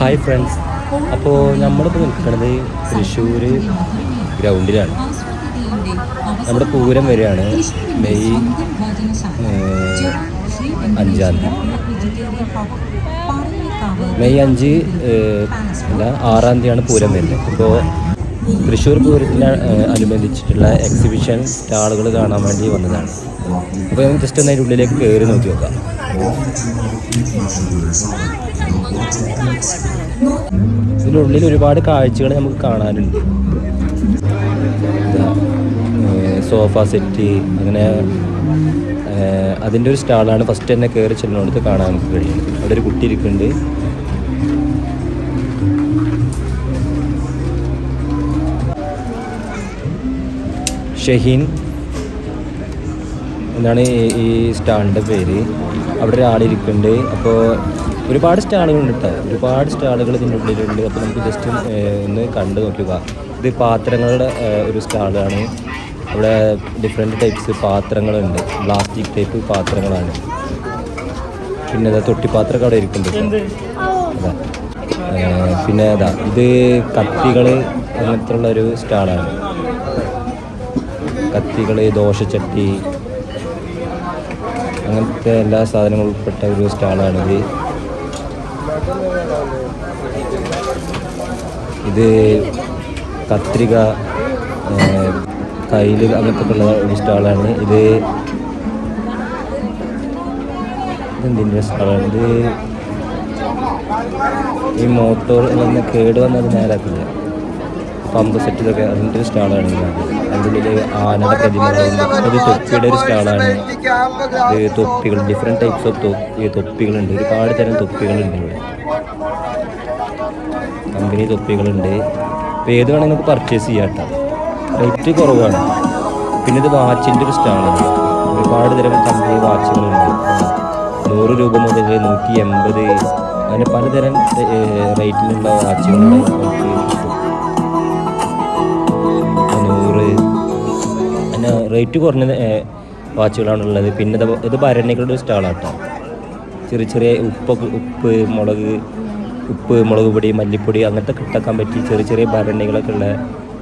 Hi friends അപ്പോൾ നമ്മളിപ്പോൾ നിൽക്കുന്നത് തൃശ്ശൂർ ഗ്രൗണ്ടിലാണ്. നമ്മുടെ പൂരം വരെയാണ് മെയ് അഞ്ചാം തീയതി. മെയ് അഞ്ച് അല്ല ആറാം തീയതിയാണ് പൂരം വരുന്നത്. ഇപ്പോൾ തൃശ്ശൂർ പൂരത്തിന് അനുബന്ധിച്ചിട്ടുള്ള എക്സിബിഷൻ സ്റ്റാളുകൾ കാണാൻ വേണ്ടി വന്നതാണ്. അപ്പോൾ ഞാൻ ജസ്റ്റ് ഒന്ന് അതിന്റെ ഉള്ളിലേക്ക് കയറി നോക്കി നോക്കാം. ഇതിനുള്ളിൽ ഒരുപാട് കാഴ്ചകൾ നമുക്ക് കാണാനുണ്ട്. സോഫ സെറ്റ് അങ്ങനെ അതിന്റെ ഒരു സ്റ്റാളാണ് ഫസ്റ്റ് തന്നെ കയറി ചെല്ലുന്നിടത്ത് കാണാൻ നമുക്ക് കഴിയുന്നത്. അവിടെ ഒരു കുട്ടി ഇരിക്കുന്നുണ്ട്. ഷഹീൻ എന്നാണ് ഈ സ്റ്റാളിന്റെ പേര്. അവിടെ ഒരാളിരിക്കുന്നുണ്ട്. അപ്പോൾ ഒരുപാട് സ്റ്റാളുകളുണ്ട് കേട്ടോ. ഒരുപാട് സ്റ്റാളുകൾ ഇതിന്റെ ഉള്ളിലുണ്ട്. അപ്പോൾ നമുക്ക് ജസ്റ്റ് ഒന്ന് കണ്ടു നോക്കുക ഇത് പാത്രങ്ങളുടെ ഒരു സ്റ്റാളാണ്. അവിടെ ഡിഫറെന്റ് ടൈപ്സ് പാത്രങ്ങളുണ്ട്. പ്ലാസ്റ്റിക് ടൈപ്പ് പാത്രങ്ങളാണ്. പിന്നെ അതാ തൊട്ടിപ്പാത്രമൊക്കെ അവിടെ ഇരിക്കുന്നുണ്ട് അതാ പിന്നെ അതാ ഇത് കത്തികൾ അങ്ങനത്തെ ഉള്ള ഒരു സ്റ്റാളാണ്. കത്തികൾ ദോശച്ചട്ടി അങ്ങനത്തെ എല്ലാ സാധനങ്ങളും ഉൾപ്പെട്ട ഒരു സ്റ്റാളാണിത് ഇത് കത്രിക കയ്യിൽ അങ്ങനത്തെ ഉള്ള ഒരു സ്റ്റാളാണ്. ഇത് ഇതെന്തിന്റെ സ്റ്റാളാണ്? ഇത് ഈ മോട്ടോർ എല്ലാം കേട് വന്നത് നേരാക്കില്ല പമ്പ് സെറ്റ് ഇതൊക്കെ അതിന്റെ ഒരു സ്റ്റാളാണ് അതിന്റെ ഉള്ളിൽ ആനയുടെ പ്രതിമകളുണ്ട് അത് തൊപ്പിയുടെ ഒരു സ്റ്റാളാണ്. തൊപ്പികൾ ഡിഫറെന്റ് ടൈപ്സ് ഓഫ് തൊപ്പി തൊപ്പികളുണ്ട്. ഒരുപാട് തരം തൊപ്പികളുണ്ട് ഇവിടെ. കമ്പനി തൊപ്പികളുണ്ട്. അപ്പോൾ ഏത് വേണമെങ്കിൽ നമുക്ക് പർച്ചേസ് ചെയ്യാം കേട്ടോ. റേറ്റ് കുറവാണ്. പിന്നെ ഇത് വാച്ചിന്റെ ഒരു സ്റ്റാളാണ്. ഒരുപാട് തരം കമ്പനി വാച്ചുകളുണ്ട് നൂറ് രൂപ മുതൽ നൂറ്റി എൺപത്. അങ്ങനെ പലതരം റേറ്റിലുള്ള വാച്ചുകളാണ് അങ്ങനെ റേറ്റ് കുറഞ്ഞ വാച്ചുകളാണ് ഉള്ളത്. പിന്നെ ഇത് ഇത് ഭരണികളുടെ സ്റ്റാളാണ് കേട്ടോ ചെറിയ ചെറിയ ഉപ്പൊക്കെ ഉപ്പ് മുളക് ഉപ്പ് മുളക് പൊടി മല്ലിപ്പൊടി അങ്ങനത്തെ കിട്ടാക്കാൻ പറ്റി. ചെറിയ ചെറിയ ഭരണികളൊക്കെ ഉള്ള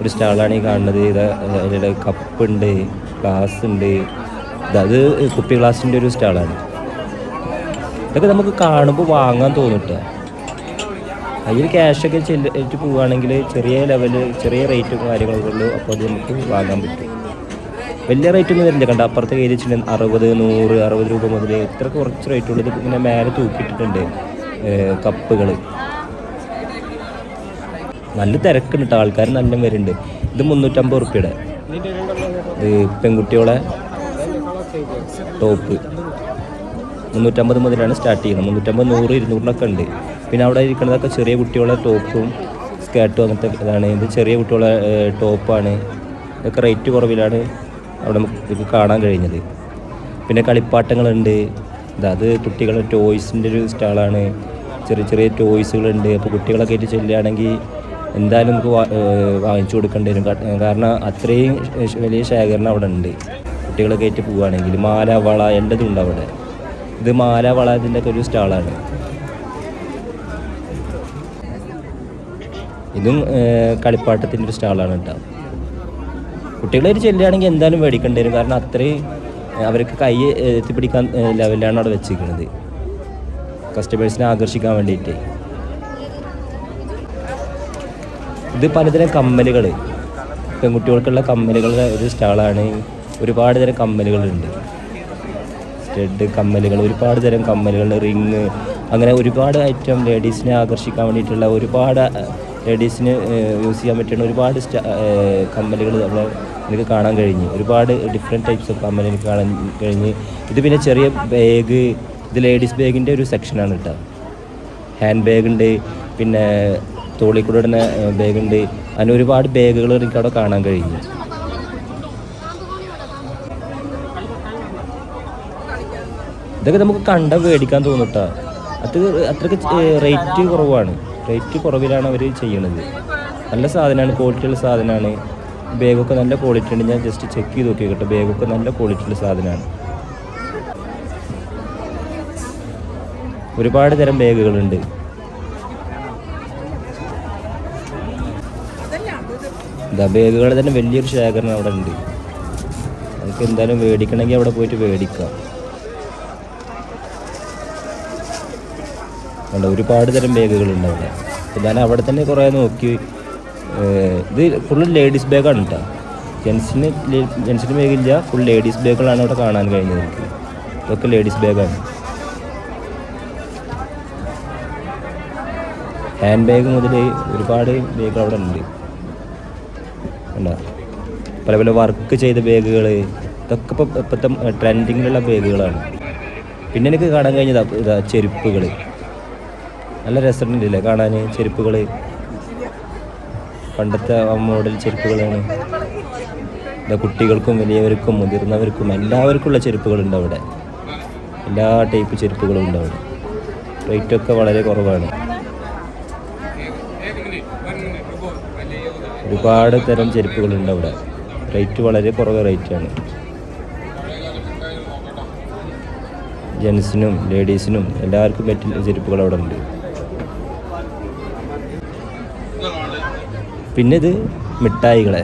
ഒരു സ്റ്റാളാണ് ഈ കാണുന്നത്. ഇത് കപ്പ് കപ്പുണ്ട് ഗ്ലാസ് ഉണ്ട്. അത് കുപ്പി ഗ്ലാസിന്റെ ഒരു സ്റ്റാളാണ് ഇതൊക്കെ നമുക്ക് കാണുമ്പോൾ വാങ്ങാൻ തോന്നിട്ട്. അതിൽ ക്യാഷൊക്കെ ചെല്ലിട്ട് പോവുകയാണെങ്കിൽ ചെറിയ ലെവൽ ചെറിയ റേറ്റും കാര്യങ്ങളൊക്കെ ഉള്ളൂ. അപ്പോൾ അത് നമുക്ക് വാങ്ങാൻ പറ്റും. വലിയ റേറ്റ് ഒന്നും വരില്ല. കണ്ട അപ്പുറത്തെ കയ്യിൽ വെച്ചിട്ടുണ്ടെങ്കിൽ അറുപത് നൂറ് അറുപത് രൂപ മുതൽ ഇത്ര കുറച്ച് റേറ്റ് ഉള്ളത് ഇങ്ങനെ മേലെ തൂക്കിയിട്ടിട്ടുണ്ട് കപ്പുകൾ നല്ല തിരക്കുണ്ട് കേട്ടോ ആൾക്കാർ നല്ല വരുന്നുണ്ട്. ഇത് മുന്നൂറ്റമ്പത് റുപ്യയുടെ പെൺകുട്ടികളെ ടോപ്പ്. മുന്നൂറ്റമ്പത് മുതലാണ് സ്റ്റാർട്ട് ചെയ്യുന്നത്. മുന്നൂറ്റമ്പത് നൂറ് ഇരുന്നൂറിനൊക്കെ ഉണ്ട്. പിന്നെ അവിടെ ഇരിക്കുന്നതൊക്കെ ചെറിയ കുട്ടികളെ ടോപ്പും സ്കേർട്ടും അങ്ങനത്തെ ഇതാണ്. ഇത് ചെറിയ കുട്ടികളെ ടോപ്പാണ്. ഇതൊക്കെ റേറ്റ് കുറവിലാണ്. അവിടെ നമുക്ക് കാണാൻ കഴിഞ്ഞത്. പിന്നെ കളിപ്പാട്ടങ്ങളുണ്ട്. അത് കുട്ടികളുടെ ടോയ്സിന്റെ ഒരു സ്റ്റാളാണ്. ചെറിയ ചെറിയ ടോയ്സുകളുണ്ട്. അപ്പോൾ കുട്ടികളൊക്കെ ആയിട്ട് ചെല്ലുകയാണെങ്കിൽ എന്തായാലും നമുക്ക് വാങ്ങിച്ചു കൊടുക്കേണ്ടി വരും. കാരണം അത്രയും വലിയ ശേഖരണം അവിടെ ഉണ്ട്. കുട്ടികളൊക്കെ ആയിട്ട് പോവുകയാണെങ്കിൽ മാല വള എന്റെതും ഉണ്ട് അവിടെ. ഇത് മാല വള ഒരു സ്റ്റാളാണ്. ഇതും കളിപ്പാട്ടത്തിന്റെ ഒരു സ്റ്റാളാണ് കേട്ടോ. കുട്ടികളായിട്ട് ചെല്ലുകയാണെങ്കിൽ എന്തായാലും മേടിക്കേണ്ടി വരും. കാരണം അത്രയും അവർക്ക് കൈ എത്തിപ്പിടിക്കാൻ ലെവലിലാണ് അവിടെ വെച്ചിരിക്കുന്നത്. കസ്റ്റമേഴ്സിനെ ആകർഷിക്കാൻ വേണ്ടിയിട്ട്. ഇത് പലതരം കമ്മലുകൾ പെൺകുട്ടികൾക്കുള്ള കമ്മലുകളുടെ ഒരു സ്റ്റാളാണ്. ഒരുപാട് തരം കമ്മലുകളുണ്ട്. സ്റ്റഡ് കമ്മലുകൾ ഒരുപാട് തരം കമ്മലുകൾ റിങ് അങ്ങനെ ഒരുപാട് ഐറ്റം ലേഡീസിനെ ആകർഷിക്കാൻ വേണ്ടിയിട്ടുള്ള ഒരുപാട് ലേഡീസിന് യൂസ് ചെയ്യാൻ പറ്റുന്ന ഒരുപാട് കമ്മലുകൾ നമ്മൾ എനിക്ക് കാണാൻ കഴിഞ്ഞു. ഒരുപാട് ഡിഫറെന്റ് ടൈപ്സ് ഓഫ് കമ്മൽ എനിക്ക് കാണാൻ കഴിഞ്ഞ്. ഇത് പിന്നെ ചെറിയ ബാഗ് ഇത് ലേഡീസ് ബാഗിന്റെ ഒരു സെക്ഷനാണ് കേട്ടോ ഹാൻഡ് ബാഗ് ഉണ്ട് പിന്നെ തോളിൽ കൂടെ ഇടുന്ന ബാഗ് ഉണ്ട്. അങ്ങനെ ഒരുപാട് ബാഗുകൾ എനിക്ക് അവിടെ കാണാൻ കഴിഞ്ഞു. ഇതൊക്കെ നമുക്ക് കണ്ട മേടിക്കാൻ തോന്നുട്ടാ അത് അത്രയ്ക്ക് റേറ്റ് കുറവാണ്. റേറ്റ് കുറവിലാണ് അവർ ചെയ്യണത്. നല്ല സാധനമാണ് ക്വാളിറ്റിയുള്ള സാധനമാണ് ബാഗൊക്കെ നല്ല ക്വാളിറ്റി ഉണ്ട്. ഞാൻ ജസ്റ്റ് ചെക്ക് ചെയ്ത് നോക്കി കേട്ടോ. ബാഗൊക്കെ നല്ല ക്വാളിറ്റിയുള്ള സാധനമാണ്. ഒരുപാട് തരം ബാഗുകളുണ്ട്. ഇതാ ബാഗുകളുടെ തന്നെ വലിയൊരു ശേഖരണം അവിടെ ഉണ്ട്. നമുക്ക് എന്തായാലും മേടിക്കണമെങ്കിൽ അവിടെ പോയിട്ട് മേടിക്കാം. ഒരുപാട് തരം ബാഗുകളുണ്ട് അവിടെ. ഞാൻ അവിടെ തന്നെ കുറേ നോക്കി. ഇത് ഫുള്ള് ലേഡീസ് ബാഗാണ് കേട്ടോ ജെൻസിന് ജെൻസിന് ബാഗില്ല ഫുൾ ലേഡീസ് ബാഗുകളാണ് ഇവിടെ കാണാൻ കഴിഞ്ഞത് എനിക്ക്. ഇതൊക്കെ ലേഡീസ് ബാഗാണ് ഹാൻഡ് ബാഗ് മുതൽ ഒരുപാട് ബാഗുകൾ അവിടെ ഉണ്ട്. പല പല വർക്ക് ചെയ്ത ബാഗുകൾ ഇതൊക്കെ ഇപ്പോൾ ഇപ്പോഴത്തെ ട്രെൻഡിങ്ങിലുള്ള ബാഗുകളാണ് പിന്നെ എനിക്ക് കാണാൻ കഴിഞ്ഞതാ ഇതാ ചെരുപ്പുകൾ നല്ല രസമുണ്ടല്ലേ കാണാൻ ചെരുപ്പുകൾ പണ്ടത്തെ മോഡൽ ചെരുപ്പുകളാണ്. ഇവിടെ കുട്ടികൾക്കും വലിയവർക്കും മുതിർന്നവർക്കും എല്ലാവർക്കുമുള്ള ചെരുപ്പുകളുണ്ട് അവിടെ. എല്ലാ ടൈപ്പ് ചെരുപ്പുകളും ഉണ്ട് അവിടെ. റേറ്റൊക്കെ വളരെ കുറവാണ്. ഒരുപാട് തരം ചെരുപ്പുകളുണ്ട് അവിടെ. റേറ്റ് വളരെ കുറവ് റേറ്റാണ് ജെൻസിനും ലേഡീസിനും എല്ലാവർക്കും പറ്റുന്ന ചെരുപ്പുകൾ അവിടെ ഉണ്ട്. പിന്നെ ഇത് മിഠായികളെ.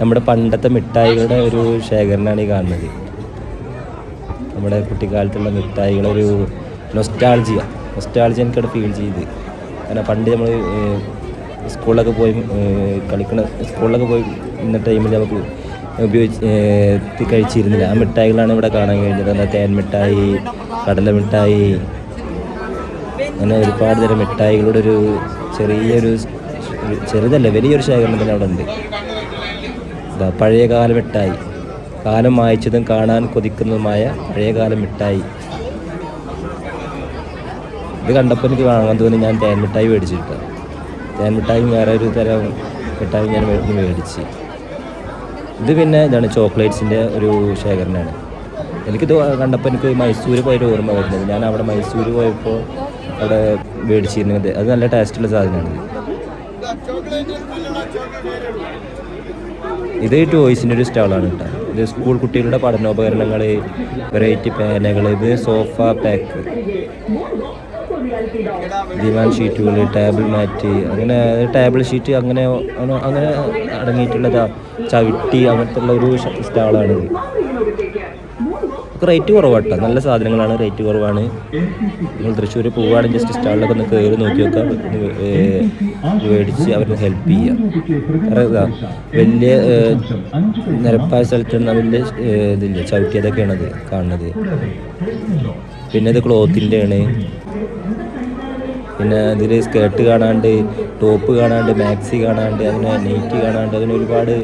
നമ്മുടെ പണ്ടത്തെ മിഠായികളുടെ ഒരു ശേഖരണമാണ് ഈ കാണുന്നത്. നമ്മുടെ കുട്ടിക്കാലത്തുള്ള മിഠായികളെ ഒരു നൊസ്റ്റാൾജിയ നൊസ്റ്റാൾജിയ എനിക്കവിടെ ഫീൽ ചെയ്ത്. കാരണം പണ്ട് നമ്മൾ സ്കൂളിലൊക്കെ പോയി കളിക്കണ സ്കൂളിലൊക്കെ പോയി ഇന്ന ടൈമിൽ നമുക്ക് ഉപയോഗിച്ച് കഴിച്ചിരുന്നില്ല. ആ മിഠായികളാണ് ഇവിടെ കാണാൻ കഴിഞ്ഞത്. എന്താ തേൻ മിഠായി കടല മിഠായി അങ്ങനെ ഒരുപാട് തരം മിഠായികളുടെ ഒരു ചെറിയൊരു ചെറുതല്ല വലിയൊരു ശേഖരണം തന്നെ അവിടെ ഉണ്ട്. ഇതാ പഴയകാല മിഠായി. കാലം വായിച്ചതും കാണാൻ കൊതിക്കുന്നതുമായ പഴയകാല മിഠായി. ഇത് കണ്ടപ്പോൾ എനിക്ക് വാങ്ങാൻ തോന്നി ഞാൻ തേൻ മിഠായി മേടിച്ചിട്ട്. തേൻ മിഠായി വേറെ ഒരു തരം മിഠായി ഞാൻ മേടിച്ച്. ഇത് പിന്നെ ഇതാണ് ചോക്ലേറ്റ്സിന്റെ ഒരു ശേഖരണമാണ്. എനിക്കിത് കണ്ടപ്പോൾ എനിക്ക് മൈസൂർ പോയൊരു ഓർമ്മ വരുന്നത്. ഞാൻ അവിടെ മൈസൂർ പോയപ്പോൾ അവിടെ മേടിച്ചിരുന്നത്. അത് നല്ല ടേസ്റ്റുള്ള സാധനമാണ്. ഇത് ടോയ്സിന്റെ ഒരു സ്റ്റാളാണ് കേട്ടോ. ഇത് സ്കൂൾ കുട്ടികളുടെ പഠനോപകരണങ്ങൾ വെറൈറ്റി പേനകൾ ഇത് സോഫ പാക്ക് ദിവാൻ ഷീറ്റുകൾ ടേബിൾ മാറ്റ് അങ്ങനെ ടേബിൾ ഷീറ്റ് അങ്ങനെ അങ്ങനെ അടങ്ങിയിട്ടുള്ളതാ. ചവിട്ടി അങ്ങനത്തെ ഉള്ള ഒരു സ്റ്റാളാണിത്. റേറ്റ് കുറവാട്ടോ നല്ല സാധനങ്ങളാണ് റേറ്റ് കുറവാണ്. നിങ്ങൾ തൃശ്ശൂർ പോവുകയാണെങ്കിൽ ജസ്റ്റ് സ്റ്റാളിലൊക്കെ ഒന്ന് കയറി നോക്കി നോക്കാം. മേടിച്ച് അവരെ ഹെൽപ്പ് ചെയ്യാം. കാരണം വലിയ നിരപ്പായ സ്ഥലത്ത് നിന്ന് വലിയ ഇതില്ല ചവിട്ടിയതൊക്കെയാണ് അത് കാണുന്നത്. പിന്നെ ഇത് ക്ലോത്തിന്റെ ആണ് പിന്നെ ഇതിൽ സ്കേർട്ട് കാണാണ്ട് ടോപ്പ് കാണാണ്ട് മാക്സി കാണാണ്ട് അങ്ങനെ നെയ്റ്റ് കാണാണ്ട് അങ്ങനെ ഒരുപാട്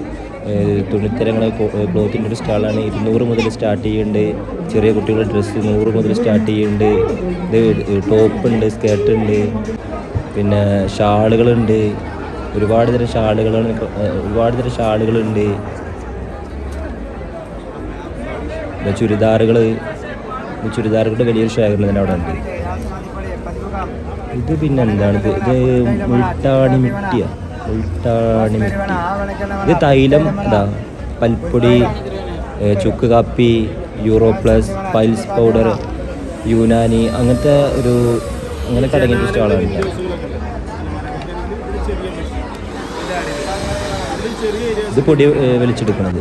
തുണിത്തരങ്ങൾ ക്ലോത്തിന്റെ ഒരു സ്റ്റാളാണ്. ഇരുന്നൂറ് മുതൽ സ്റ്റാർട്ട് ചെയ്യുന്നുണ്ട്. ചെറിയ കുട്ടികളുടെ ഡ്രസ്സ് നൂറ് മുതൽ സ്റ്റാർട്ട് ചെയ്യുന്നുണ്ട്. ഇത് ടോപ്പ് ഉണ്ട് സ്കേർട്ട് ഉണ്ട്. പിന്നെ ഷാളുകളുണ്ട്. ഒരുപാട് തരം ഷാളുകളാണ്. ഒരുപാട് തരം ഷാളുകളുണ്ട്. പിന്നെ ചുരിദാറുകൾ ചുരിദാറുകളുടെ വലിയൊരു ശേഖരണം തന്നെ അവിടെ ഉണ്ട്. ഇത് പിന്നെ എന്താണ്? ഇത് ഇത് മുട്ടാണി മിട്ടിയ. മുൾട്ടാണി മിട്ടി ഇത് തൈലം ഇതാ പൽപ്പൊടി ചുക്ക് കാപ്പി euro plus piles powder Unani അങ്ങനത്തെ ഒരു അങ്ങനെ അടങ്ങിയ സ്റ്റാളാണ് ഇത് പൊടി വലിച്ചെടുക്കുന്നത്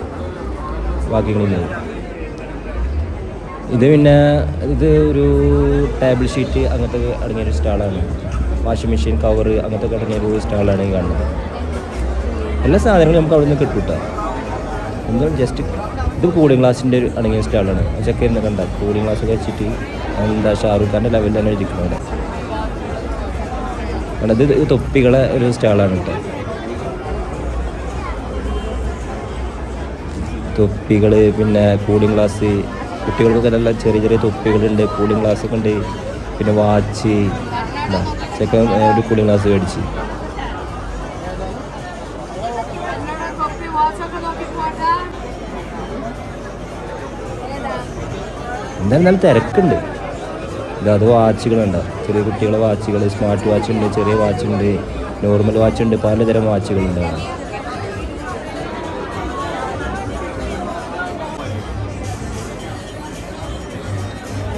ബാക്കികളില്ല ഇത് പിന്നെ ഇത് ഒരു ടേബിൾ ഷീറ്റ് അങ്ങനത്തെ അടങ്ങിയൊരു സ്റ്റാളാണ്. വാഷിംഗ് മെഷീൻ കവർ അങ്ങനത്തെ അടങ്ങിയൊരു അടങ്ങിയ സ്റ്റാളാണ് ഈ കാണുന്നത്. എല്ലാ സാധനങ്ങളും നമുക്ക് അവിടെ നിന്ന് കിട്ടും എന്തോ ജസ്റ്റ് ഇത് കൂളിംഗ് ഗ്ലാസിന്റെ ഒരു അടങ്ങിയ സ്റ്റാളാണ് ചെക്ക് ചെയ്യുന്ന കണ്ട കൂളിംഗ് ഗ്ലാസ് വെച്ചിട്ട് എന്താ ഷാറൂഖ് ഖാന്റെ ലെവലിൽ തന്നെ ഇരിക്കുന്നത് കാരണം ഇത് തൊപ്പികളെ ഒരു സ്റ്റാളാണ് കേട്ടോ തൊപ്പികൾ പിന്നെ കൂളിംഗ് ഗ്ലാസ് കുട്ടികൾക്കൊക്കെ നല്ല ചെറിയ ചെറിയ തൊപ്പികളുണ്ട് കൂളിംഗ് ഗ്ലാസ് ഒക്കെ ഉണ്ട്. പിന്നെ വാച്ച് ചെക്കൻ ഒരു കൂളിംഗ് ഗ്ലാസ് മേടിച്ച്. നല്ല തിരക്കുണ്ട്. അത് വാച്ചുകളുണ്ട്? ചെറിയ കുട്ടികളെ വാച്ചുകൾ സ്മാർട്ട് വാച്ച് ഉണ്ട് ചെറിയ വാച്ച് ഉണ്ട് നോർമൽ വാച്ച് ഉണ്ട് പലതരം വാച്ചുകളുണ്ട്.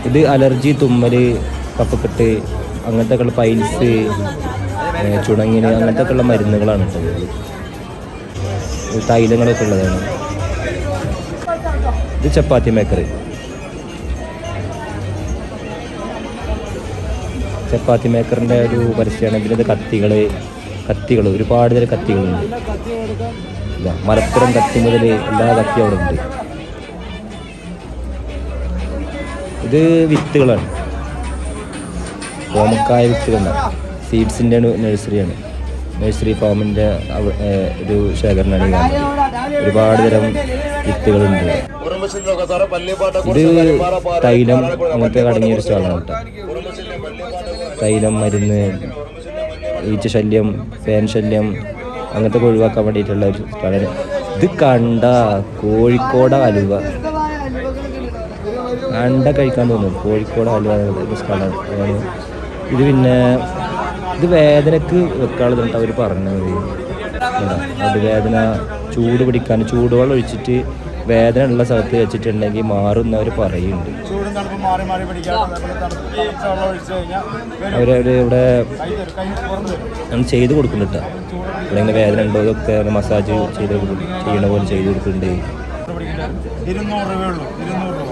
ഇത് അലർജി തുമ്മൽ കഫക്കെട്ട് അങ്ങനത്തെ പൈൽസ് ചുണങ്ങിന് അങ്ങനത്തെ ഒക്കെയുള്ള മരുന്നുകളാണ് കേട്ടത് തൈലങ്ങളൊക്കെ ഉള്ളതാണ്. ഇത് ചപ്പാത്തി മേക്കറി. ചപ്പാത്തി മേക്കറിന്റെ ഒരു പരസ്യമാണ് പിന്നെ ഇത് കത്തികൾ കത്തികൾ ഒരുപാട് തരം കത്തികളുണ്ട്. മലപ്പുറം കത്തി മുതൽ എല്ലാ കത്തി അവിടെ ഉണ്ട്. ഇത് വിത്തുകളാണ്. ഓമക്കായ വിത്തുകളാണ്. സീഡ്സിന്റെ നഴ്സറിയാണ്. നഴ്സറി ഫാമിന്റെ ഒരു ശേഖരണമാണ് ഒരുപാട് തരം വിത്തുകളുണ്ട്. ഇത് തൈലം അങ്ങനത്തെ അടങ്ങിയ ഒരു സ്ഥലമാണ് തൈലം മരുന്ന് ഈച്ച ശല്യം ഫാൻ ശല്യം അങ്ങനത്തെ ഒഴിവാക്കാൻ വേണ്ടിയിട്ടുള്ള ഒരു സ്ഥലമാണ് ഇത് കണ്ട കോഴിക്കോട് അലുവ കണ്ട കഴിക്കാൻ തോന്നും കോഴിക്കോട് അലുവ സ്ഥലമാണ്. ഇത് പിന്നെ ഇത് വേദനക്ക് വെക്കാനുള്ളതുണ്ട് അവർ പറഞ്ഞത് അത് വേദന ചൂട് പിടിക്കാൻ ചൂടുവെള്ളം ഒഴിച്ചിട്ട് വേദന ഉള്ള സ്ഥലത്ത് വെച്ചിട്ടുണ്ടെങ്കിൽ മാറും അവർ പറയുന്നുണ്ട്. അവർ ഇവിടെ ചെയ്ത് കൊടുക്കുന്നുണ്ട് ഇവിടെ ഇങ്ങനെ വേദന ഉണ്ടോ ഇതൊക്കെ മസാജ് ചെയ്ത് ചെയ്യണ പോലെ ചെയ്ത് കൊടുക്കുന്നുണ്ട്. ഇരുന്നൂറ് രൂപയുള്ളൂ ഇരുന്നൂറ് രൂപ.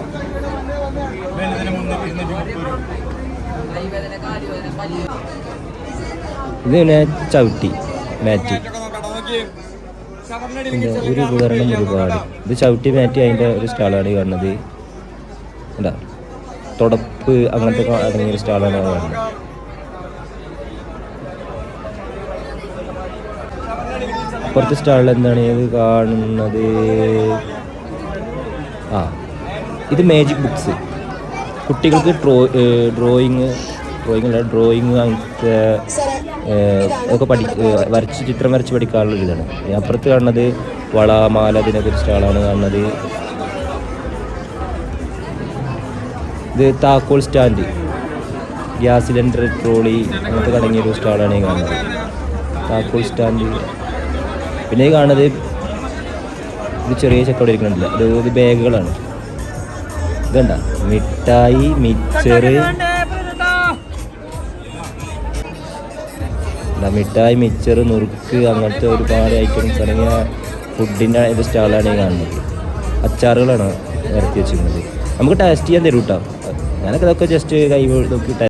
വേനതിന് മുന്നൂറ്റി ഇരുന്നൂറ്റി മുപ്പത് രൂപ. ഇത് പിന്നെ ചവിട്ടി മാറ്റി. പിന്നെ ഒരു ഉപകരണം ഒരുപാട്. ഇത് ചവിട്ടി മാറ്റി അതിന്റെ ഒരു സ്റ്റാളാണ് കാണുന്നത്. എന്താ തുടപ്പ് അങ്ങനത്തെ അടങ്ങിയ ഒരു സ്റ്റാളാണ് കാണുന്നത്. അപ്പുറത്തെ സ്റ്റാളിൽ എന്താണ് ഇത് കാണുന്നത്? ആ ഇത് മാജിക് ബുക്സ് കുട്ടികൾക്ക് ഡ്രോ ഡ്രോയിങ് ഡ്രോയിങ് അല്ല ഡ്രോയിങ് അങ്ങനത്തെ ഒക്കെ പഠി വരച്ച് ചിത്രം വരച്ച് പഠിക്കാനുള്ള ഒരു ഇതാണ്. അപ്പുറത്ത് കാണുന്നത് വള മാല ഇതിനൊക്കെ ഒരു സ്റ്റാളാണ് കാണുന്നത്. ഇത് താക്കോൽ സ്റ്റാൻഡ് ഗ്യാസ് സിലിണ്ടർ ട്രോളി അങ്ങനത്തെ കടങ്ങിയ ഒരു സ്റ്റാളാണ് ഈ കാണുന്നത്. താക്കോൽ സ്റ്റാൻഡ്. പിന്നെ ഈ കാണുന്നത് ഇത് ചെറിയ ചക്കോടെ ഇരിക്കണില്ല ഇത് ബാഗുകളാണ്. ഇതുണ്ട? മിഠായി മിച്ചറ് എന്താ മിഠായി മിക്സർ നുറുക്ക് അങ്ങനത്തെ ഒരുപാട് ഐറ്റംസ് അല്ലെങ്കിൽ ഫുഡിന്റെ ഇത് സ്റ്റാളാണ് ഈ കാണുന്നത്. അച്ചാറുകളാണ് ഇറക്കി വെച്ചിരുന്നത് നമുക്ക് ടേസ്റ്റ് ചെയ്യാൻ തരും കേട്ടോ ഞാനൊക്കെ ഇതൊക്കെ ജസ്റ്റ് കൈ നോക്കി